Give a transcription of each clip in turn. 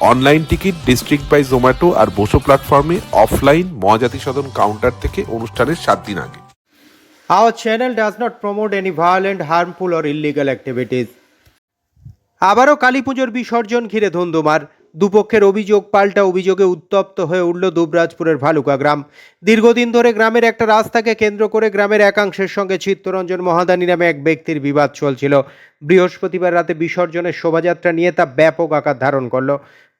Online ticket District by Zomato আর বসো প্ল্যাটফর্মে offline Mahajati সদন counter থেকে অনুষ্ঠানের সাত দিন আগে Our channel does not promote any violent, harmful, or illegal activities. আবারও কালী পুজোর বিসর্জন ঘিরে ধুন্ধুমার দুপক্ষের অভিযোগ পাল্টা অভিযোগে উত্তপ্ত হয়ে উঠল দুবরাজপুরের ভালুকা গ্রাম। দীর্ঘদিন ধরে গ্রামের একটা রাস্তাকে কেন্দ্র করে গ্রামের একাংশের সঙ্গে চিত্তরঞ্জন মহাদানী নামে এক ব্যক্তির বিবাদ চলছিল। বৃহস্পতিবার রাতে বিসর্জনের শোভাযাত্রা নিয়ে তা ব্যাপক আকার ধারণ করল।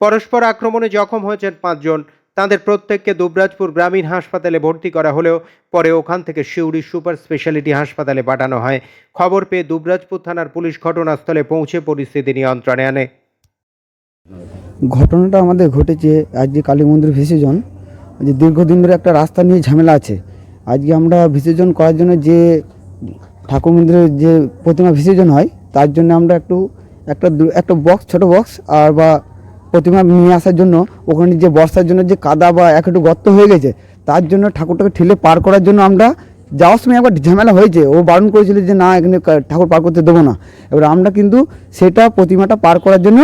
পরস্পর আক্রমণে জখম হয়েছেন পাঁচজন। তাদের প্রত্যেককে দুবরাজপুর গ্রামীণ হাসপাতালে ভর্তি করা হলেও পরে ওখান থেকে সিউড়ি সুপার স্পেশালিটি হাসপাতালে পাঠানো হয়। খবর পেয়ে দুবরাজপুর থানার পুলিশ ঘটনাস্থলে পৌঁছে পরিস্থিতি নিয়ন্ত্রণে আনে। ঘটনাটা আমাদের ঘটেছে আজকে কালী মন্দির বিসর্জন যে দীর্ঘদিন ধরে একটা রাস্তা নিয়ে ঝামেলা আছে। আজকে আমরা বিসর্জন করার জন্য যে ঠাকুর মন্দিরের যে প্রতিমা বিসর্জন হয়, তার জন্য আমরা একটু একটা একটা বক্স ছোট বক্স আর বা প্রতিমা নিয়ে আসার জন্য ওখানে যে বর্ষার জন্য যে কাদা বা এক একটু গর্ত হয়ে গেছে, তার জন্য ঠাকুরটাকে ঠেলে পার করার জন্য আমরা যাওয়ার সময় একবার ঝামেলা হয়েছে। ও বারণ করেছিল যে না, এখানে ঠাকুর পার করতে দেবো না। এবার আমরা কিন্তু সেটা প্রতিমাটা পার করার জন্য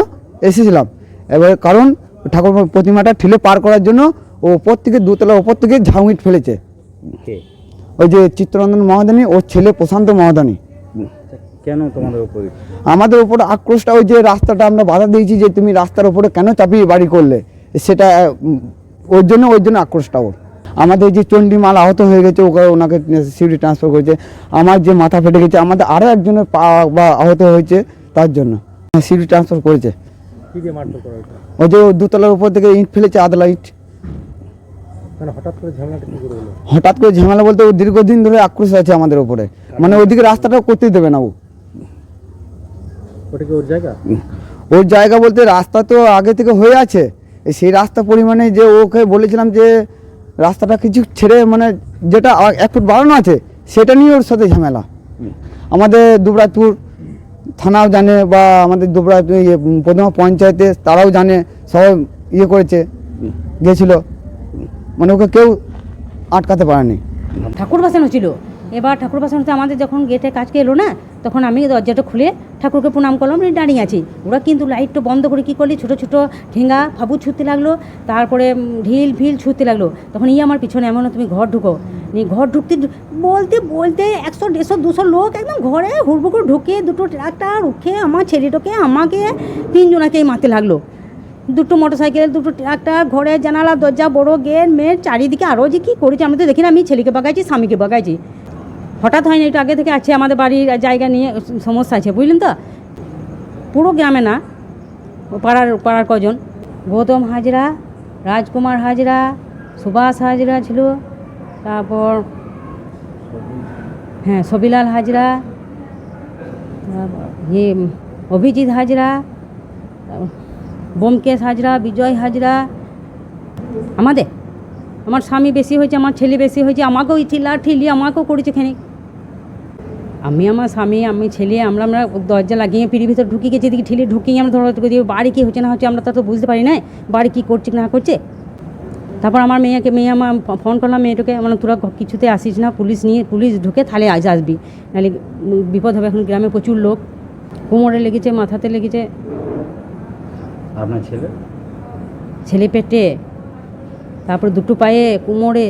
এসেছিলাম। এবার কারণ ঠাকুর প্রতিমাটা ঠেলে পার করার জন্য ও ওপর থেকে দুতলা ওপর থেকে ঝাউইট ফেলেছে। ওই যে চিত্তরঞ্জন মহাদানী ওর ছেলে প্রশান্ত মহাদানী। কেন তোমাদের উপরে? আমাদের উপরে আক্রোশটা ওই যে রাস্তাটা আমরা বাধা দিয়েছি যে তুমি রাস্তার উপরে কেন চাপিয়ে বাড়ি করলে? সেটা ওর জন্য ওর জন্য আক্রোশটা ওর। আমাদের যে চণ্ডীমাল আহত হয়ে গেছে ওকে ওনাকে সিউড়ি ট্রান্সফার করেছে। আমার যে মাথা ফেটে গেছে আমাদের আরও একজনের পা বা আহত হয়েছে তার জন্য। সিউড়ি ট্রান্সফার করেছে। কি দিয়ে মারধর করা হয়েছে? ওই যে দুতলার উপর থেকে ইট ফেলেছে আদলা ইট মানে হঠাৎ করে ঝামেলাটা কি করে হলো? হঠাৎ করে ঝামেলা বলতে ও দীর্ঘদিন ধরে আক্রোশ আছে আমাদের উপরে। মানে ওইদিকে রাস্তাটা করতেই দেবে না ও। ওটা কি ওর জায়গা? ওর জায়গা বলতে রাস্তা তো আগে থেকে হয়ে আছে। সেই রাস্তা পরিমাণে যে ওকে বলেছিলাম যে রাস্তাটা কিছু ছেড়ে মানে যেটা এক ফুট বাড়ানো আছে সেটা নিয়ে ওর সাথে ঝামেলা। আমাদের দুবরাজপুর থানাও জানে বা আমাদের দুবরাজপুর ইয়ে, প্রথমা পঞ্চায়েতে তারাও জানে সবাই ইয়ে করেছে গেছিল। মানে ওকে কেউ আটকাতে পারেনি। ঠাকুর বাসানো ছিল। এবার ঠাকুর বাসানোতে আমাদের যখন গেটে কাজকে এলো না তখন আমি দরজাটা খুলে ঠাকুরকে প্রণাম করলাম দাঁড়িয়ে আছি। ওরা কিন্তু লাইটটা বন্ধ করে কী করলি? ছোটো ছোটো ঠেঙ্গা ফাবু ছুটতে লাগল তারপরে ঢিল ফিল ছুটতে লাগল। তখন ই আমার পিছনে এমন তুমি ঘর ঢুকো। নিয়ে ঘর ঢুকতে বলতে বলতে একশো, দেড়শো, দুশো লোক একদম ঘরে হুড়বুকুর ঢুকে দুটো ট্রাক্টার উঠে আমার ছেলেটাকে, আমাকে তিনজনাকেই মারতে লাগল। দুটো মোটর সাইকেল দুটো ট্রাক্টর ঘরের জানালা, দরজা, বড় গেট মেয়ের চারিদিকে আরও যে কী করেছে আমি তো দেখি না, আমি ছেলেকে বাগাইছি স্বামীকে বাগাইছি হঠাৎ হয়নি, একটু আগে থেকে আছে আমাদের বাড়ির জায়গা নিয়ে সমস্যা আছে, বুঝলেন তো? পুরো গ্রামে না পাড়ার পাড়ার কজন। গৌতম হাজরা, রাজকুমার হাজরা, সুভাষ হাজরা ছিল। তারপর হ্যাঁ সবিলাল হাজরা, তারপর ইয়ে অভিজিৎ হাজরা, বোমকেশ হাজরা, বিজয় হাজরা, আমাদের? আমার স্বামী বেশি হয়েছে, আমার ছেলে বেশি হয়েছে, আমাকেও ইঠিলা ঠিলি, আমাকেও করেছে খানিক। আমি আমার স্বামী, আমি ছেলে, আমরা আমরা দরজা লাগিয়ে পিড়ির ভিতর ঢুকে গেছি ঠেলে ঢুকিয়ে আমরা ধরো, বাড়ি কী হচ্ছে না হচ্ছে আমরা তা তো বুঝতে পারি না বাড়ি কী করছে না করছে। তারপর আমার মেয়েকে মেয়ে আমার ফোন করলাম মেয়েটাকে মানে তোরা কিছুতে আসিস না পুলিশ নিয়ে পুলিশ ঢুকে থালে আজ আসবি। নাহলে বিপদ হবে এখন গ্রামে প্রচুর লোক। কোমরে লেগেছে মাথাতে লেগেছে। আপনার ছেলে? ছেলে পেটে তারপর দুটো পায়ে কোমরে।